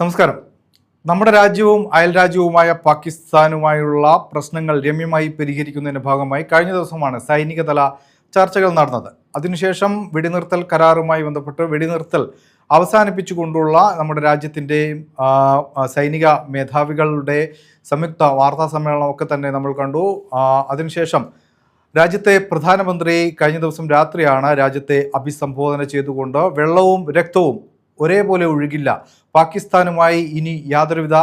നമസ്കാരം. നമ്മുടെ രാജ്യവും അയൽ രാജ്യവുമായ പാകിസ്ഥാനുമായുള്ള പ്രശ്നങ്ങൾ രമ്യമായി പരിഹരിക്കുന്നതിന്റെ ഭാഗമായി കഴിഞ്ഞ ദിവസമാണ് സൈനികതല ചർച്ചകൾ നടന്നത്. അതിനുശേഷം വെടിനിർത്തൽ കരാറുമായി ബന്ധപ്പെട്ട് വെടിനിർത്തൽ അവസാനിപ്പിച്ചുകൊണ്ടുള്ള നമ്മുടെ രാജ്യത്തിന്റെ സൈനിക മേധാവികളുടെ സംയുക്ത വാർത്താ സമ്മേളനമൊക്കെ തന്നെ നമ്മൾ കണ്ടു. അതിനുശേഷം രാജ്യത്തെ പ്രധാനമന്ത്രി കഴിഞ്ഞ ദിവസം രാത്രിയാണ് രാജ്യത്തെ അഭിസംബോധന ചെയ്തുകൊണ്ട് വെള്ളവും രക്തവും ഒരേപോലെ ഒഴുകില്ല. പാകിസ്ഥാനുമായി ഇനി യാതൊരുവിധ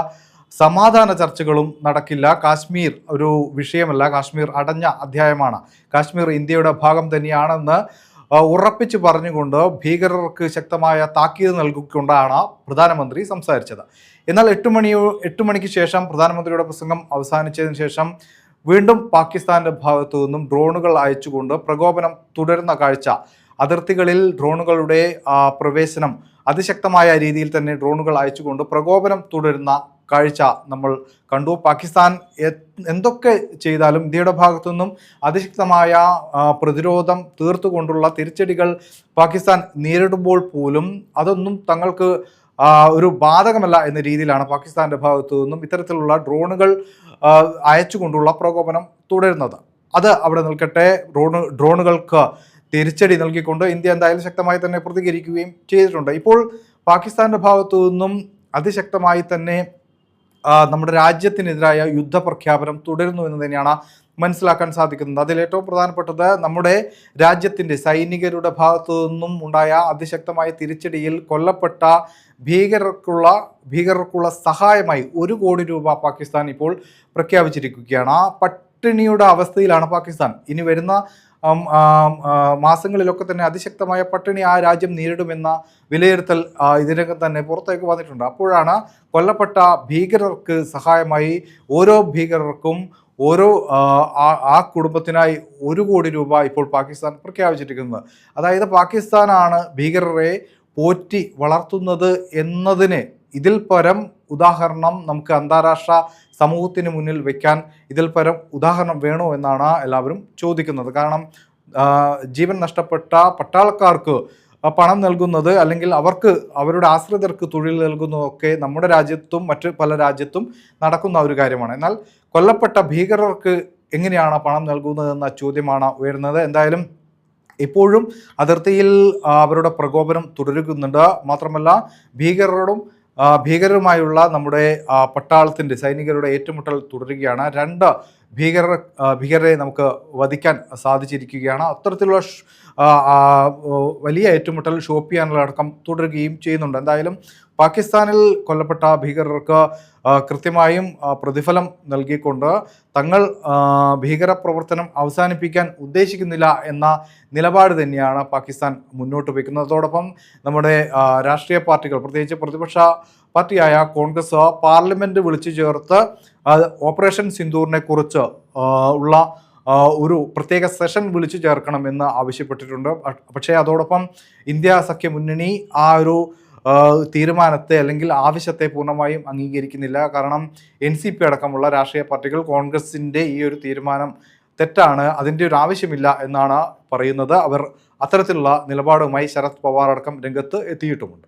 സമാധാന ചർച്ചകളും നടക്കില്ല. കാശ്മീർ ഒരു വിഷയമല്ല. കാശ്മീർ അടഞ്ഞ അധ്യായമാണ്. കാശ്മീർ ഇന്ത്യയുടെ ഭാഗം തന്നെയാണെന്ന് ഉറപ്പിച്ചു പറഞ്ഞുകൊണ്ട് ഭീകരർക്ക് ശക്തമായ താക്കീത് നൽകിക്കൊണ്ടാണ് പ്രധാനമന്ത്രി സംസാരിച്ചത്. എന്നാൽ എട്ട് മണിയോ എട്ട് മണിക്ക് ശേഷം പ്രധാനമന്ത്രിയുടെ പ്രസംഗം അവസാനിച്ചതിന് ശേഷം വീണ്ടും പാകിസ്ഥാന്റെ ഭാഗത്തു നിന്നും ഡ്രോണുകൾ അയച്ചുകൊണ്ട് പ്രകോപനം തുടരുന്ന കാഴ്ച. അതിർത്തികളിൽ ഡ്രോണുകളുടെ പ്രവേശനം അതിശക്തമായ രീതിയിൽ തന്നെ ഡ്രോണുകൾ അയച്ചുകൊണ്ട് പ്രകോപനം തുടരുന്ന കാഴ്ച നമ്മൾ കണ്ടു. പാകിസ്ഥാൻ എന്തൊക്കെ ചെയ്താലും ഇന്ത്യയുടെ ഭാഗത്തു നിന്നും അതിശക്തമായ പ്രതിരോധം തീർത്തുകൊണ്ടുള്ള തിരിച്ചടികൾ പാകിസ്ഥാൻ നേരിടുമ്പോൾ പോലും അതൊന്നും തങ്ങൾക്ക് ഒരു ബാധകമല്ല എന്ന രീതിയിലാണ് പാകിസ്ഥാന്റെ ഭാഗത്തു നിന്നും ഇത്തരത്തിലുള്ള ഡ്രോണുകൾ അയച്ചുകൊണ്ടുള്ള പ്രകോപനം തുടരുന്നത്. അത് അവിടെ നിൽക്കട്ടെ. ഡ്രോണ് ഡ്രോണുകൾക്ക് തിരിച്ചടി നൽകിക്കൊണ്ട് ഇന്ത്യ എന്തായാലും ശക്തമായി തന്നെ പ്രതികരിക്കുകയും ചെയ്തിട്ടുണ്ട്. ഇപ്പോൾ പാകിസ്ഥാന്റെ ഭാഗത്തു നിന്നും അതിശക്തമായി തന്നെ നമ്മുടെ രാജ്യത്തിനെതിരായ യുദ്ധപ്രഖ്യാപനം തുടരുന്നു എന്ന് തന്നെയാണ് മനസ്സിലാക്കാൻ സാധിക്കുന്നത്. അതിൽ ഏറ്റവും പ്രധാനപ്പെട്ടത് നമ്മുടെ രാജ്യത്തിന്റെ സൈനികരുടെ ഭാഗത്തു നിന്നും ഉണ്ടായ അതിശക്തമായ തിരിച്ചടിയിൽ കൊല്ലപ്പെട്ട ഭീകരർക്കുള്ള ഭീകരർക്കുള്ള സഹായമായി ഒരു കോടി രൂപ പാകിസ്ഥാൻ ഇപ്പോൾ പ്രഖ്യാപിച്ചിരിക്കുകയാണ്. ആ പട്ടിണിയുടെ അവസ്ഥയിലാണ് പാകിസ്ഥാൻ. ഇനി വരുന്ന മാസങ്ങളിലൊക്കെ തന്നെ അതിശക്തമായ പട്ടിണി ആ രാജ്യം നേരിടുമെന്ന വിലയിരുത്തൽ ഇതിനകം തന്നെ പുറത്തേക്ക് വന്നിട്ടുണ്ട്. അപ്പോഴാണ് കൊല്ലപ്പെട്ട ഭീകരർക്ക് സഹായമായി ഓരോ ഭീകരർക്കും ഓരോ ആ കുടുംബത്തിനായി ഒരു കോടി രൂപ ഇപ്പോൾ പാകിസ്ഥാൻ പ്രഖ്യാപിച്ചിരിക്കുന്നത്. അതായത് പാകിസ്ഥാനാണ് ഭീകരരെ പോറ്റി വളർത്തുന്നത് എന്നതിന് ഇതിൽ പരം ഉദാഹരണം നമുക്ക് അന്താരാഷ്ട്ര സമൂഹത്തിന് മുന്നിൽ വെക്കാൻ ഇതിൽ പരം ഉദാഹരണം വേണോ എന്നാണ് എല്ലാവരും ചോദിക്കുന്നത്. കാരണം ജീവൻ നഷ്ടപ്പെട്ട പട്ടാളക്കാർക്ക് പണം നൽകുന്നത് അല്ലെങ്കിൽ അവർക്ക് അവരുടെ ആശ്രിതർക്ക് തൊഴിൽ നൽകുന്നതൊക്കെ നമ്മുടെ രാജ്യത്തും മറ്റ് പല രാജ്യത്തും നടക്കുന്ന ഒരു കാര്യമാണ്. എന്നാൽ കൊല്ലപ്പെട്ട ഭീകരർക്ക് എങ്ങനെയാണ് പണം നൽകുന്നതെന്ന ചോദ്യമാണ് ഉയരുന്നത്. എന്തായാലും ഇപ്പോഴും അതിർത്തിയിൽ അവരുടെ പ്രകോപനം തുടരുന്നുണ്ട്. മാത്രമല്ല ഭീകരരോടും ഭീകരരുമായുള്ള നമ്മുടെ പട്ടാളത്തിന്റെ സൈനികരുടെ ഏറ്റുമുട്ടൽ തുടരുകയാണ്. രണ്ട് ഭീകര ആ, ഭീകരരെ നമുക്ക് വധിക്കാൻ സാധിച്ചിരിക്കുകയാണ്. അത്തരത്തിലുള്ള വലിയ ഏറ്റുമുട്ടൽ ഷോപ്പിയാനിലടക്കം തുടരുകയും ചെയ്യുന്നുണ്ട്. എന്തായാലും പാകിസ്ഥാനിൽ കൊല്ലപ്പെട്ട ഭീകരർക്ക് കൃത്യമായും പ്രതിഫലം നൽകിക്കൊണ്ട് തങ്ങൾ ഭീകരപ്രവർത്തനം ഭീകര പ്രവർത്തനം അവസാനിപ്പിക്കാൻ ഉദ്ദേശിക്കുന്നില്ല എന്ന നിലപാട് തന്നെയാണ് പാകിസ്ഥാൻ മുന്നോട്ട് വയ്ക്കുന്നത്. അതോടൊപ്പം നമ്മുടെ രാഷ്ട്രീയ പാർട്ടികൾ പ്രത്യേകിച്ച് പ്രതിപക്ഷ പാർട്ടിയായ കോൺഗ്രസ് പാർലമെന്റ് വിളിച്ചു ചേർത്ത് ഓപ്പറേഷൻ സിന്ദൂറിനെ കുറിച്ച് ഉള്ള ഒരു പ്രത്യേക സെഷൻ വിളിച്ചു ചേർക്കണമെന്ന് ആവശ്യപ്പെട്ടിട്ടുണ്ട്. പക്ഷേ അതോടൊപ്പം ഇന്ത്യ സഖ്യ മുന്നണി ആ ഒരു തീരുമാനത്തെ അല്ലെങ്കിൽ ആവശ്യത്തെ പൂർണമായും അംഗീകരിക്കുന്നില്ല. കാരണം എൻ സി പി അടക്കമുള്ള രാഷ്ട്രീയ പാർട്ടികൾ കോൺഗ്രസിന്റെ ഈ ഒരു തീരുമാനം തെറ്റാണ് അതിന്റെ ഒരു ആവശ്യമില്ല എന്നാണ് പറയുന്നത്. അവർ അത്തരത്തിലുള്ള നിലപാടുമായി ശരത് പവാർ അടക്കം രംഗത്ത് എത്തിയിട്ടുമുണ്ട്.